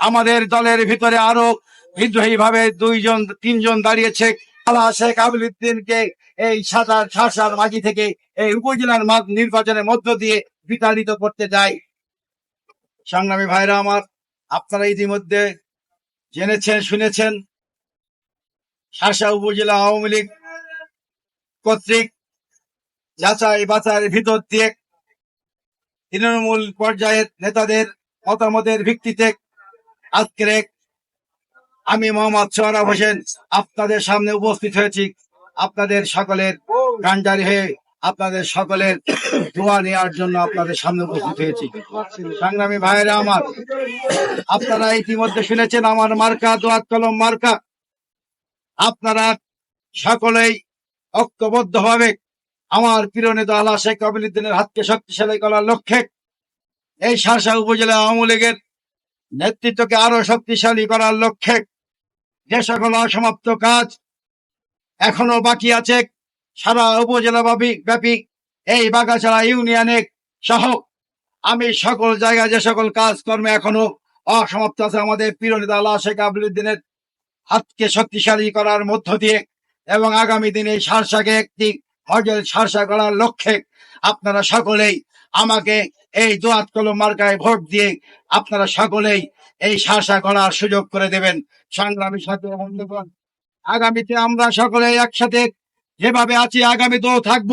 আমাদের দলের ভিতরে আরও বিদ্রোহী ভাবে দুইজন, তিনজন দাঁড়িয়েছে। আলা শেখ আবুলুদ্দিনকে এই সাতার শাসার মাঝি থেকে এই উপজেলার নির্বাচনের মধ্য দিয়ে বিতাড়িত করতে যায় সংগ্রামী ভাইরা আমার, আপনারা ইতিমধ্যে জেনেছেন, শুনেছেন শাসা উপজেলা আওয়ামী লীগ কর্তৃক যাচাই বাছাইয়ের ভিতর দিয়ে তৃণমূল পর্যায়ের নেতাদের মতামতের ভিত্তিতে আজকের এক আমি মোহাম্মদ সোহরাব হোসেন আপনাদের সামনে উপস্থিত হয়েছি। আপনাদের সকলের গান্ডারি হয়ে আপনাদের সকলের দোয়া নেওয়ার জন্য আপনাদের সামনে উপস্থিত হয়েছি। সংগ্রামী ভাইয়েরা আমার, আপনারা ইতিমধ্যে শুনেছেন আমার মার্কা, দোয়াত কলম মার্কা। আপনারা সকলেই ঐক্যবদ্ধ ভাবে আমার প্রিয় নেতা আল্লাহ শেখ হাতকে শক্তিশালী করার লক্ষ্যে এই শাসা উপজেলা আওয়ামী লীগের নেতৃত্বকে আরও শক্তিশালী করার লক্ষ্যে যে সকল অসমাপ্ত কাজ এখনও বাকি আছে, সারা উপজেলা ব্যাপী- এই বাগাছাড়া ইউনিয়নে সহ আমি সকল জায়গায় যে সকল কাজকর্মে এখনও অসমাপ্ত আছে, আমাদের প্রিয় আল্লাহ শেখ আবুলুদ্দিনের হাতকে শক্তিশালী করার মধ্য দিয়ে এবং আগামী দিনে সারসাকে একটি হজের সারসা করার লক্ষ্যে আপনারা সকলেই আমাকে এই দোয়াত কলম মার্কায় ভোট দিয়ে আপনারা সকলেই এই শাসা করার সুযোগ করে দেবেন। সংগ্রামী সাথে বন্ধুগণ, আগামীতে আমরা সকলে একসাথে যেভাবে আছি আগামীতেও থাকব।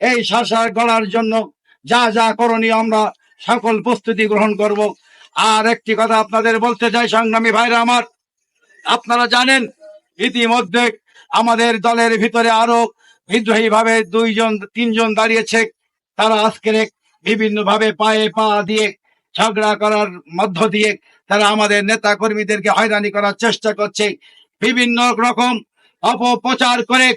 এই শাসা গড়ার জন্য যা যা করণীয় আমরা সকল প্রস্তুতি গ্রহণ করব। আর একটি কথা আপনাদের বলতে চাই, সংগ্রামী ভাইরা আমার, আপনারা জানেন, ইতিমধ্যে আমাদের দলের ভিতরে আরও বিদ্রোহী ভাবে দুইজন, তিনজন দাঁড়িয়েছে। তারা আজকের বিভিন্ন ভাবে পায়ে পা দিয়ে ঝগড়া করার মধ্য দিয়ে তারা আমাদের নেতা কর্মীদেরকে হয়রানি করার চেষ্টা করছে। বিভিন্ন রকম অপপ্রচার করে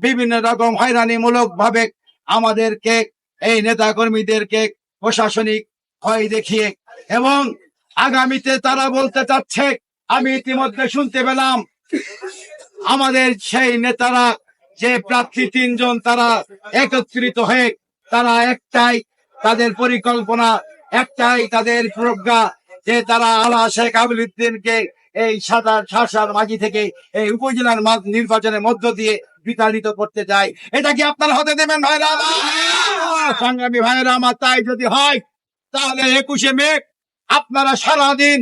বিভিন্ন রকম হয়রানিমূলক ভাবে আমাদেরকে, এই নেতা কর্মীদেরকে প্রশাসনিক ভয় দেখিয়ে এবং আগামীতে তারা বলতে চাচ্ছে, আমি ইতিমধ্যে শুনতে পেলাম, আমাদের সেই নেতারা, যে প্রার্থী তিনজন তারা একত্রিত হয়ে তারা একটাই তাদের পরিকল্পনা একটাই, তাদের প্রজ্ঞা যে তারা আলা শেখ আবুলুদ্দিনকে এই সাতার শাসার মাঝি থেকে এই উপজেলার নির্বাচনের মধ্য দিয়ে বিতাড়িত করতে চায় এটা কি আপনারা হতে দেবেন? সংগ্রামী আমার তাই যদি হয়, তাহলে একুশে মে আপনারা সারাদিন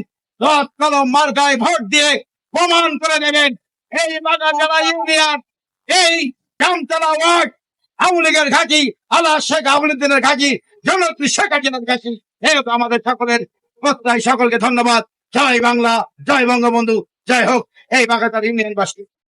মার্কায় ভোট দিয়ে প্রমাণ করে দেবেন এই বাগানতলা ইউনিয়ন, এই জামতলা ওয়ার্ড আওয়ামী ঘাঁটি আল্লাহ শেখ আবুলুদ্দিনের ঘাঁটি জনত্রী শেখ হাসিনার ঘাঁটি এই তো আমাদের সকলের সকলকে ধন্যবাদ। জয় বাংলা, জয় বঙ্গবন্ধু। জয় হোক। এই বাগাতার ইউনিয়নবাসী।